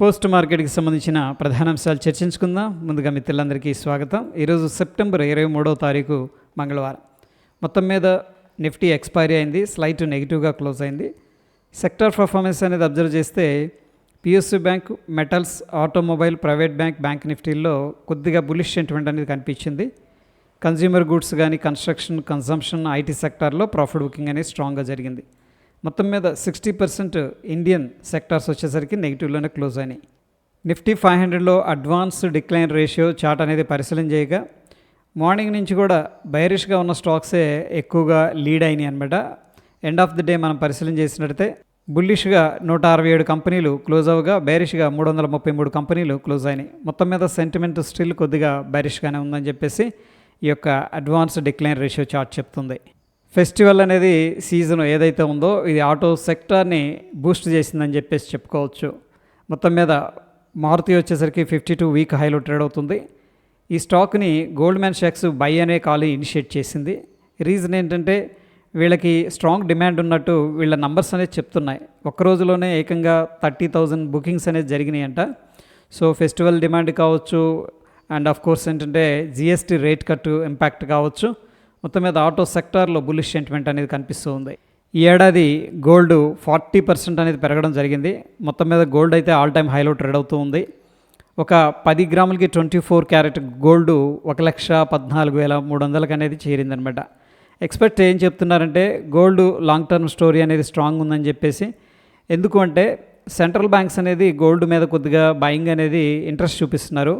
Post మార్కెట్కి సంబంధించిన ప్రధాన అంశాలు చర్చించుకుందాం. ముందుగా మిత్రులందరికీ స్వాగతం. ఈరోజు సెప్టెంబర్ ఇరవై మూడవ తారీఖు మంగళవారం. మొత్తం మీద నిఫ్టీ ఎక్స్పైరీ అయింది. స్లైట్ నెగిటివ్గా క్లోజ్ అయింది. సెక్టర్ పర్ఫార్మెన్స్ అనేది అబ్జర్వ్ చేస్తే PSU bank metals automobile private bank bank నిఫ్టీల్లో కొద్దిగా బులిష్ సెంటిమెంట్ అనేది కనిపించింది. కన్జ్యూమర్ గూడ్స్ కానీ కన్స్ట్రక్షన్ కన్సంప్షన్ ఐటీ సెక్టార్లో ప్రాఫిట్ బుకింగ్ అనేది స్ట్రాంగ్గా జరిగింది. మొత్తం మీద సిక్స్టీ పర్సెంట్ ఇండియన్ సెక్టార్స్ వచ్చేసరికి నెగిటివ్లోనే క్లోజ్ అయినాయి. నిఫ్టీ ఫైవ్ హండ్రెడ్లో అడ్వాన్స్ డిక్లైన్ రేషియో చార్ట్ అనేది పరిశీలన చేయగా మార్నింగ్ నుంచి కూడా బైరిష్గా ఉన్న స్టాక్సే ఎక్కువగా లీడ్ అయినాయి అనమాట ఎండ్ ఆఫ్ ది డే మనం పరిశీలన చేసినట్టయితే బుల్లిష్గా నూట అరవై ఏడు కంపెనీలు క్లోజ్ అవగా బైరిష్గా మూడు వందల ముప్పై మూడు కంపెనీలు క్లోజ్ అయినాయి. మొత్తం మీద సెంటిమెంట్ స్టిల్ కొద్దిగా బైరిష్గానే ఉందని చెప్పేసి ఈ యొక్క అడ్వాన్స్ డిక్లైన్ రేషియో చార్ట్ చెప్తుంది. ఫెస్టివల్ అనేది సీజన్ ఏదైతే ఉందో ఇది ఆటో సెక్టార్ని బూస్ట్ చేసిందని చెప్పేసి చెప్పుకోవచ్చు. మొత్తం మీద మారుతి వచ్చేసరికి ఫిఫ్టీ టూ వీక్ హైలో ట్రేడ్ అవుతుంది. ఈ స్టాక్ని గోల్డ్ మ్యాన్ షాక్స్ బై అనే కాల్ ఇనిషియేట్ చేసింది. రీజన్ ఏంటంటే వీళ్ళకి స్ట్రాంగ్ డిమాండ్ ఉన్నట్టు వీళ్ళ నంబర్స్ అనేది చెప్తున్నాయి. ఒక్క రోజులోనే ఏకంగా థర్టీ థౌజండ్ బుకింగ్స్ అనేది జరిగినాయంట. సో ఫెస్టివల్ డిమాండ్ కావచ్చు అండ్ ఆఫ్ కోర్స్ ఏంటంటే జిఎస్టీ రేట్ కట్ ఇంపాక్ట్ కావచ్చు. మొత్తం మీద ఆటో సెక్టార్లో బుల్లిష్ సెంటిమెంట్ అనేది కనిపిస్తూ ఉంది. ఈ ఏడాది గోల్డ్ ఫార్టీ పర్సెంట్ అనేది పెరగడం జరిగింది. మొత్తం మీద గోల్డ్ అయితే ఆల్ టైమ్ హైలో ట్రేడ్ అవుతూ ఉంది. ఒక పది గ్రాములకి ట్వంటీ ఫోర్ క్యారెట్ గోల్డ్ ఒక లక్ష పద్నాలుగు వేల మూడు వందలకి అనేది చేరిందనమాట ఎక్స్పెక్ట్ ఏం చెప్తున్నారంటే గోల్డ్ లాంగ్ టర్మ్ స్టోరీ అనేది స్ట్రాంగ్ ఉందని చెప్పేసి ఎందుకు అంటే సెంట్రల్ బ్యాంక్స్ అనేది గోల్డ్ మీద కొద్దిగా బయింగ్ అనేది ఇంట్రెస్ట్ చూపిస్తున్నారు.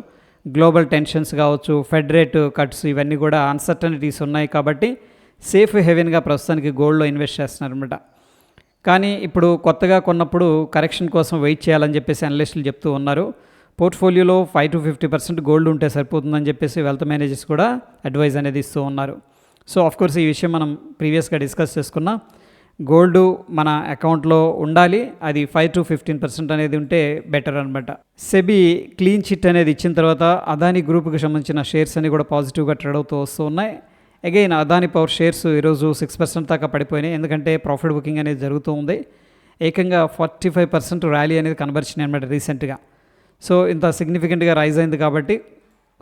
గ్లోబల్ టెన్షన్స్ కావచ్చు ఫెడ్ రేట్ కట్స్ ఇవన్నీ కూడా అన్సర్టనిటీస్ ఉన్నాయి కాబట్టి సేఫ్ హెవెన్గా ప్రస్తుతానికి గోల్డ్లో ఇన్వెస్ట్ చేస్తున్నారు అనమాట కానీ ఇప్పుడు కొత్తగా కొన్నప్పుడు కరెక్షన్ కోసం వెయిట్ చేయాలని చెప్పేసి అనలిస్టులు చెప్తూ ఉన్నారు. పోర్ట్ఫోలియోలో five to fifty percent gold ఉంటే సరిపోతుందని చెప్పేసి వెల్త్ మేనేజర్స్ కూడా అడ్వైజ్ అనేది ఇస్తూ ఉన్నారు. సో ఆఫ్ కోర్స్ ఈ విషయం మనం ప్రీవియస్గా డిస్కస్ చేసుకున్నాం గోల్డ్ మన అకౌంట్లో ఉండాలి. అది ఫైవ్ టు ఫిఫ్టీన్ పర్సెంట్ అనేది ఉంటే బెటర్ అనమాట సెబీ క్లీన్ చిట్ అనేది ఇచ్చిన తర్వాత అదాని గ్రూప్కి సంబంధించిన షేర్స్ అన్ని కూడా పాజిటివ్గా ట్రేడ్ అవుతూ వస్తూ ఉన్నాయి. అగైన్ అదాని పవర్ షేర్స్ ఈరోజు సిక్స్ పర్సెంట్ దాకా పడిపోయినాయి. ఎందుకంటే ప్రాఫిట్ బుకింగ్ అనేది జరుగుతూ ఉంది. ఏకంగా ఫార్టీ ఫైవ్ పర్సెంట్ ర్యాలీ అనేది కనబరిచినాయి అనమాట రీసెంట్గా. సో ఇంత సిగ్నిఫికెంట్గా రైజ్ అయింది కాబట్టి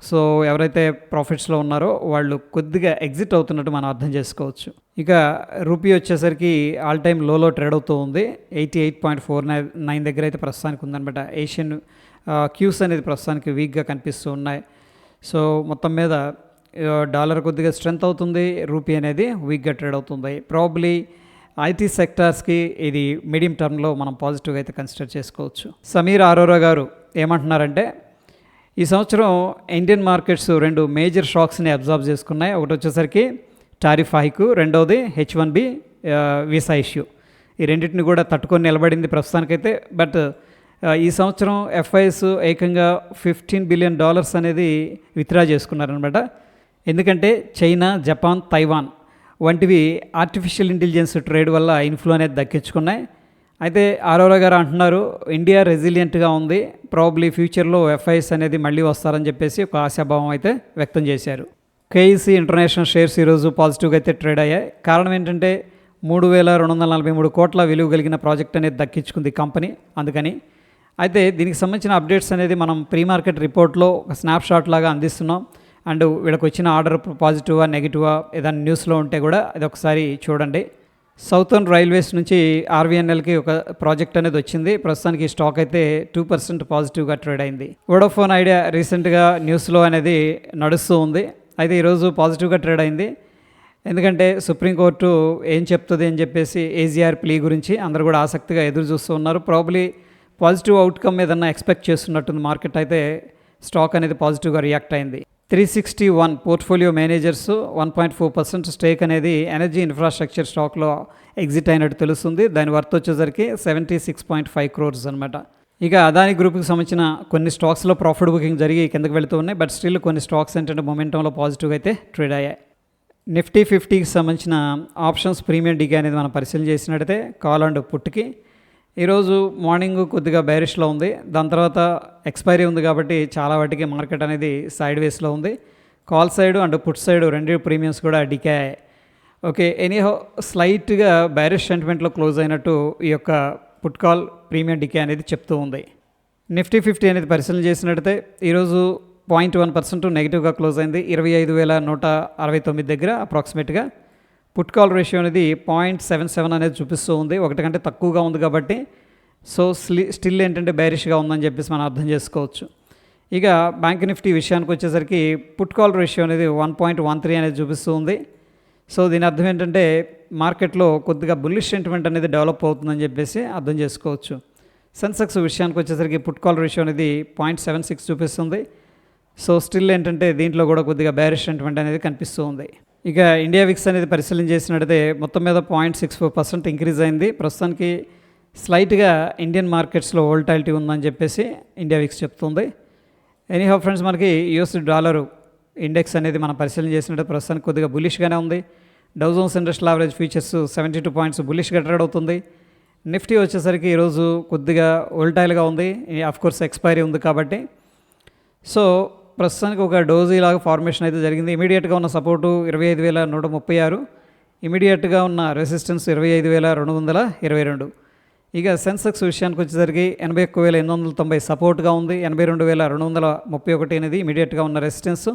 సో ఎవరైతే ప్రాఫిట్స్లో ఉన్నారో వాళ్ళు కొద్దిగా ఎగ్జిట్ అవుతున్నట్టు మనం అర్థం చేసుకోవచ్చు. ఇక రూపీ వచ్చేసరికి ఆల్ టైమ్ లోలో ట్రేడ్ అవుతూ ఉంది. Eighty eight point four nine nine దగ్గర అయితే ప్రస్తుతానికి ఉందనమాట ఏషియన్ క్యూస్ అనేది ప్రస్తుతానికి వీక్గా కనిపిస్తూ ఉన్నాయి. సో మొత్తం మీద డాలర్ కొద్దిగా స్ట్రెంత్ అవుతుంది. రూపీ అనేది వీక్గా ట్రేడ్ అవుతుంది. ప్రాబ్లీ ఐటీ సెక్టార్స్కి ఇది మీడియం టర్మ్లో మనం పాజిటివ్గా అయితే కన్సిడర్ చేసుకోవచ్చు. సమీర్ అరోరా గారు ఏమంటున్నారంటే ఈ సంవత్సరం ఇండియన్ మార్కెట్స్ రెండు మేజర్ షాక్స్ని అబ్జర్వ్ చేసుకున్నాయి. ఒకటి వచ్చేసరికి టారిఫ్ హైకు రెండవది H one B visa issue. ఈ రెండింటిని కూడా తట్టుకొని నిలబడింది ప్రస్తుతానికైతే. బట్ ఈ సంవత్సరం ఎఫ్ఐఎస్ ఏకంగా ఫిఫ్టీన్ బిలియన్ డాలర్స్ అనేది విత్డ్రా చేసుకున్నారనమాట ఎందుకంటే చైనా జపాన్ తైవాన్ వంటివి ఆర్టిఫిషియల్ ఇంటెలిజెన్స్ ట్రేడ్ వల్ల ఇన్ఫ్లో అనేది దక్కించుకున్నాయి. అయితే ఆరోరా గారు అంటున్నారు ఇండియా రెసిలియంట్గా ఉంది. ప్రాబ్లీ ఫ్యూచర్లో ఎఫ్ఐఎస్ అనేది మళ్ళీ వస్తారని చెప్పేసి ఒక ఆశాభావం అయితే వ్యక్తం చేశారు. కేఈసీ ఇంటర్నేషనల్ షేర్స్ ఈరోజు పాజిటివ్గా అయితే ట్రేడ్ అయ్యాయి. కారణం ఏంటంటే మూడు వేల రెండు వందల నలభై మూడు కోట్ల విలువ కలిగిన ప్రాజెక్ట్ అనేది దక్కించుకుంది కంపెనీ అందుకని. అయితే దీనికి సంబంధించిన అప్డేట్స్ అనేది మనం ప్రీ మార్కెట్ రిపోర్ట్లో ఒక స్నాప్ షాట్ లాగా అందిస్తున్నాం. అండ్ వీళ్ళకి వచ్చిన ఆర్డర్ పాజిటివా నెగిటివా ఏదైనా న్యూస్లో ఉంటే కూడా ఇది ఒకసారి చూడండి. సౌతర్న్ రైల్వేస్ నుంచి ఆర్వీఎన్ఎల్కి ఒక ప్రాజెక్ట్ అనేది వచ్చింది. ప్రస్తుతానికి స్టాక్ అయితే టూ పర్సెంట్ పాజిటివ్గా ట్రేడ్ అయింది. వోడోఫోన్ ఐడియా రీసెంట్గా న్యూస్లో అనేది నడుస్తూ ఉంది. అయితే ఈరోజు పాజిటివ్గా ట్రేడ్ అయింది. ఎందుకంటే సుప్రీంకోర్టు ఏం చెప్తుంది అని చెప్పేసి ఏజీఆర్ ప్లీ గురించి అందరూ కూడా ఆసక్తిగా ఎదురు చూస్తూ ఉన్నారు. ప్రాబ్లీ పాజిటివ్ అవుట్కమ్ ఏదన్నా ఎక్స్పెక్ట్ చేస్తున్నట్టుంది మార్కెట్ అయితే స్టాక్ అనేది పాజిటివ్గా రియాక్ట్ అయింది. Three sixty one portfolio managers one point four percent stake అనేది ఎనర్జీ ఇన్ఫ్రాస్ట్రక్చర్ స్టాక్లో ఎగ్జిట్ అయినట్టు తెలుస్తుంది. దాని వర్త్ వచ్చేసరికి seventy six point five crores అనమాట ఇక అదాని గ్రూప్కి సంబంధించిన కొన్ని స్టాక్స్లో ప్రాఫిట్ బుకింగ్ జరిగి కిందకి వెళుతూ ఉన్నాయి. బట్ స్టిల్ కొన్ని స్టాక్స్ ఏంటంటే మొమెంటంలో పాజిటివ్గా అయితే ట్రేడ్ అయ్యాయి. నిఫ్టీ ఫిఫ్టీకి సంబంధించిన ఆప్షన్స్ ప్రీమియం డిగ్రీ అనేది మనం పరిశీలన చేసినట్టయితే కాల్ అండ్ పుట్కి ఈరోజు మార్నింగ్ కొద్దిగా బైరిష్లో ఉంది. దాని తర్వాత ఎక్స్పైరీ ఉంది కాబట్టి చాలా వాటికి మార్కెట్ అనేది సైడ్ వేస్లో ఉంది. Call side and put side రెండు ప్రీమియమ్స్ కూడా డికే ఓకే ఎనీహో స్లైట్గా బైరిష్ సెంటిమెంట్లో క్లోజ్ అయినట్టు ఈ యొక్క పుట్ కాల్ ప్రీమియం డికే అనేది చెప్తూ ఉంది. నిఫ్టీ ఫిఫ్టీ అనేది పరిశీలన చేసినట్టయితే ఈరోజు పాయింట్ వన్ పర్సెంట్ నెగిటివ్గా క్లోజ్ అయింది. ఇరవై ఐదు వేల నూట అరవై తొమ్మిది దగ్గర అప్రాక్సిమేట్గా పుట్ కాల్ రేషియో అనేది పాయింట్ సెవెన్ సెవెన్ అనేది చూపిస్తూ ఉంది. ఒకటి కంటే తక్కువగా ఉంది కాబట్టి సో స్లి స్టిల్ ఏంటంటే బ్యారిష్గా ఉందని చెప్పేసి మనం అర్థం చేసుకోవచ్చు. ఇక బ్యాంక్ నిఫ్టీ విషయానికి వచ్చేసరికి పుట్ కాల్ రేషియో అనేది వన్ పాయింట్ వన్ త్రీ అనేది చూపిస్తూ ఉంది. సో దీని అర్థం ఏంటంటే మార్కెట్లో కొద్దిగా బుల్లిష్ సెంటిమెంట్ అనేది డెవలప్ అవుతుందని చెప్పేసి అర్థం చేసుకోవచ్చు. సెన్సెక్స్ విషయానికి వచ్చేసరికి పుట్ కాల్ రేషియో అనేది పాయింట్ సెవెన్ సిక్స్ చూపిస్తుంది. సో స్టిల్ ఏంటంటే దీంట్లో కూడా కొద్దిగా బ్యారిష్ సెంటిమెంట్ అనేది కనిపిస్తూ ఉంది. ఇక ఇండియా విక్స్ అనేది పరిశీలన చేసినట్టయితే మొత్తం మీద point six four percent increase అయింది. ప్రస్తుతానికి స్లైట్గా ఇండియన్ మార్కెట్స్లో వోల్టాలిటీ ఉందని చెప్పేసి ఇండియా విక్స్ చెప్తుంది. ఎనీహౌ ఫ్రెండ్స్ మనకి యూఎస్ డాలరు ఇండెక్స్ అనేది మనం పరిశీలన చేసినట్టు ప్రస్తుతానికి కొద్దిగా బులిష్గానే ఉంది. Dow Jones industrial average futures seventy two points బులిష్గా trade అవుతుంది. నిఫ్టీ వచ్చేసరికి ఈరోజు కొద్దిగా వోల్టైల్గా ఉంది. ఆఫ్ కోర్స్ ఎక్స్పైరీ ఉంది కాబట్టి. సో ప్రస్తుతానికి ఒక డోజీ లాగా ఫార్మేషన్ అయితే జరిగింది. ఇమీడియట్గా ఉన్న సపోర్టు ఇరవై ఐదు వేల నూట ముప్పై ఆరు ఇమీడియట్గా ఉన్న రెసిస్టెన్స్ ఇరవై ఐదు వేల రెండు వందల ఇరవై రెండు. ఇక సెన్సెక్స్ విషయానికి వచ్చేసరికి ఎనభై ఒక్క వేల ఎనిమిది వందల తొంభై సపోర్ట్గా ఉంది. ఎనభై రెండు వేల రెండు వందల ముప్పై ఒకటి అనేది ఇమీడియట్గా ఉన్న రెసిస్టెన్స్.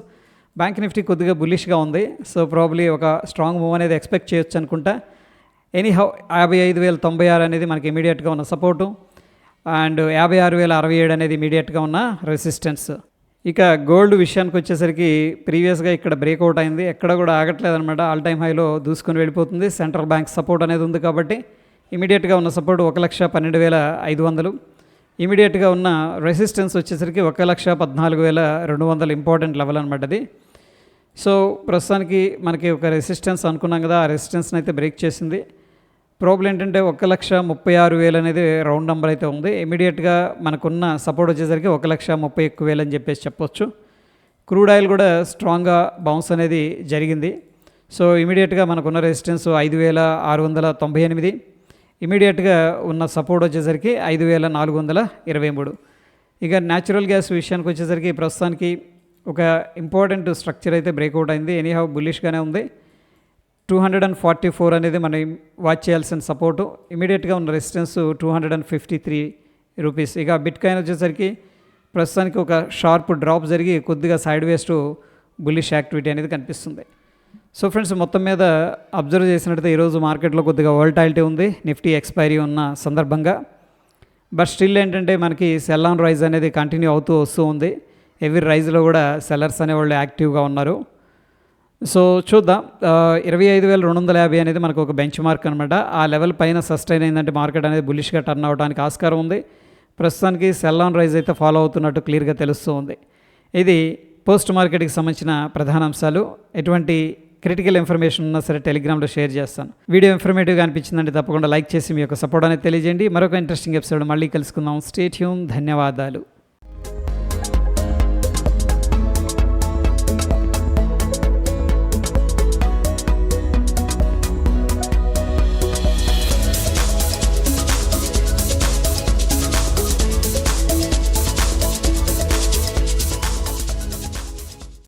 బ్యాంక్ నిఫ్టీ కొద్దిగా బుల్లిష్గా ఉంది. సో ప్రాబ్లీ ఒక స్ట్రాంగ్ మూవ్ అనేది ఎక్స్పెక్ట్ చేయొచ్చు అనుకుంటా. ఎనీ హౌ యాభై ఐదు వేల తొంభై ఆరు అనేది మనకి ఇమీడియట్గా ఉన్న సపోర్టు. అండ్ యాభై ఆరు వేల అరవై ఏడు అనేది ఇమీడియట్గా ఉన్న రెసిస్టెన్స్. ఇక గోల్డ్ విషయానికి వచ్చేసరికి ప్రీవియస్గా ఇక్కడ బ్రేక్అవుట్ అయింది. ఎక్కడ కూడా ఆగట్లేదు అనమాట ఆల్ టైమ్ హైలో దూసుకొని వెళ్ళిపోతుంది. సెంట్రల్ బ్యాంక్ సపోర్ట్ అనేది ఉంది కాబట్టి ఇమీడియట్గా ఉన్న సపోర్ట్ ఒక లక్ష పన్నెండు వేల ఐదు వందలు. ఇమీడియట్గా ఉన్న రెసిస్టెన్స్ వచ్చేసరికి ఒక లక్ష పద్నాలుగు వేల రెండు వందల ఇంపార్టెంట్ లెవెల్ అనమాట అది. సో ప్రస్తుతానికి మనకి ఒక రెసిస్టెన్స్ అనుకున్నాం కదా. ఆ రెసిస్టెన్స్ని అయితే బ్రేక్ చేసింది. ప్రాబ్లం ఏంటంటే ఒక లక్ష ముప్పై ఆరు వేలు అనేది రౌండ్ నెంబర్ అయితే ఉంది. ఇమీడియట్గా మనకున్న సపోర్ట్ వచ్చేసరికి ఒక లక్ష ముప్పై ఎక్కువ వేలు అని చెప్పేసి చెప్పొచ్చు. క్రూడ్ ఆయిల్ కూడా స్ట్రాంగ్గా బౌన్స్ అనేది జరిగింది. సో ఇమీడియట్గా మనకున్న రెసిస్టెన్స్ ఐదు వేల ఆరు వందల తొంభై ఎనిమిది. ఇమీడియట్గా ఉన్న సపోర్ట్ వచ్చేసరికి ఐదు వేల నాలుగు వందల ఇరవై మూడు. ఇక న్యాచురల్ గ్యాస్ విషయానికి వచ్చేసరికి ప్రస్తుతానికి ఒక ఇంపార్టెంట్ స్ట్రక్చర్ అయితే బ్రేక్అవుట్ అయింది. ఎనీహౌ బుల్లిష్గానే ఉంది. Two hundred and forty four అనేది మనం వాచ్ చేయాల్సిన సపోర్టు ఇమీడియట్గా ఉన్న resistance two hundred and fifty three rupees ఇక బిట్ కాయిన్ వచ్చేసరికి ప్రస్తుతానికి ఒక షార్ప్ డ్రాప్ జరిగి కొద్దిగా సైడ్ వేస్ట్ బుల్లిష్ యాక్టివిటీ అనేది కనిపిస్తుంది. సో ఫ్రెండ్స్ మొత్తం మీద అబ్జర్వ్ చేసినట్టయితే ఈరోజు మార్కెట్లో కొద్దిగా వోల్టాలిటీ ఉంది. నిఫ్టీ ఎక్స్పైరీ ఉన్న సందర్భంగా. బట్ స్టిల్ ఏంటంటే మనకి సెల్ ఆన్ రైజ్ అనేది కంటిన్యూ అవుతూ వస్తూ ఉంది. ఎవ్రీ రైజ్లో కూడా సెల్లర్స్ అనేవాళ్ళు యాక్టివ్గా ఉన్నారు. సో చూద్దాం. ఇరవై ఐదు వేల రెండు వందల యాభై అనేది మనకు ఒక బెంచ్ మార్క్ అనమాట ఆ లెవెల్ పైన సస్టైన్ అయిందంటే మార్కెట్ అనేది బులిష్గా టర్న్ అవడానికి ఆస్కారం ఉంది. ప్రస్తుతానికి సెల్ ఆన్ రైజ్ అయితే ఫాలో అవుతున్నట్టు క్లియర్గా తెలుస్తూ ఉంది ఇది పోస్ట్ మార్కెట్కి సంబంధించిన ప్రధాన అంశాలు. ఎటువంటి క్రిటికల్ ఇన్ఫర్మేషన్ ఉన్నా సరే టెలిగ్రామ్లో షేర్ చేస్తాను. వీడియో ఇన్ఫర్మేటివ్గా అనిపించిందంటే తప్పకుండా లైక్ చేసి మీ యొక్క సపోర్ట్ అనేది తెలియజేయండి. మరొక ఇంట్రెస్టింగ్ ఎపిసోడ్ మళ్ళీ కలుసుకుందాం. స్టేట్యూమ్ ధన్యవాదాలు.